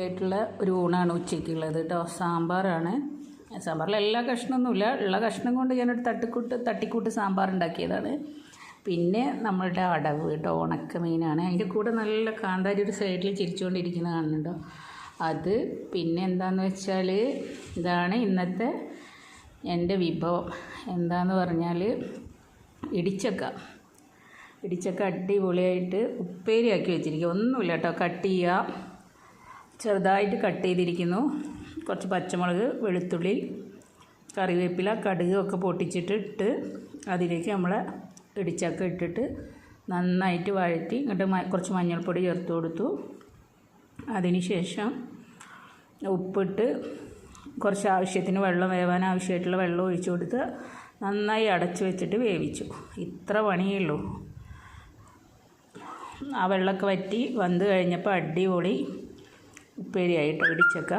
ആയിട്ടുള്ള ഒരു ഊണാണ് ഉച്ചയ്ക്കുള്ളത്. കേട്ടോ സാമ്പാറാണ്. സാമ്പാറിൽ എല്ലാ കഷ്ണമൊന്നുമില്ല. ഉള്ള കഷ്ണം കൊണ്ട് ഞാനൊരു തട്ടിക്കൂട്ട് തട്ടിക്കൂട്ട് സാമ്പാർ ഉണ്ടാക്കിയതാണ് പിന്നെ നമ്മളുടെ അടവ് കേട്ടോ ഉണക്ക മീനാണ് അതിന്റെ കൂടെ നല്ല കാന്താരി ഒരു സൈഡിൽ ചിരിച്ചുകൊണ്ടിരിക്കുന്ന കാണുന്നുണ്ടോ? അത് പിന്നെ എന്താണെന്ന് വെച്ചാൽ ഇതാണ് ഇന്നത്തെ എന്റെ വിഭവം. എന്താന്ന് പറഞ്ഞാൽ ഇടിച്ചക്ക. ഇടിച്ചക്ക അടിപൊളിയായിട്ട് ഉപ്പേരിയാക്കി വെച്ചിരിക്കുക. ഒന്നുമില്ല കേട്ടോ കട്ട് ചെയ്യുക. ചെറുതായിട്ട് കട്ട് ചെയ്തിരിക്കുന്നു. കുറച്ച് പച്ചമുളക് വെളുത്തുള്ളി കറിവേപ്പില കടുക് ഒക്കെ പൊട്ടിച്ചിട്ട് ഇട്ട് അതിലേക്ക് നമ്മൾ ഇടിച്ചക്ക ഇട്ടിട്ട് നന്നായിട്ട് വഴറ്റി എന്നിട്ട് കുറച്ച് മഞ്ഞൾപ്പൊടി ചേർത്ത് കൊടുത്തു. അതിന് ശേഷം ഉപ്പിട്ട് കുറച്ച് ആവശ്യത്തിന് വെള്ളം വേവാൻ ആവശ്യമായിട്ടുള്ള വെള്ളം ഒഴിച്ചു കൊടുത്ത് നന്നായി അടച്ചു വെച്ചിട്ട് വേവിച്ചു. ഇത്ര പണിയുള്ളൂ ആ വെള്ളമൊക്കെ വറ്റി വന്ന് കഴിഞ്ഞപ്പോൾ അടിപൊളി ഉപ്പേരിയായിട്ട് ഇടിച്ചക്ക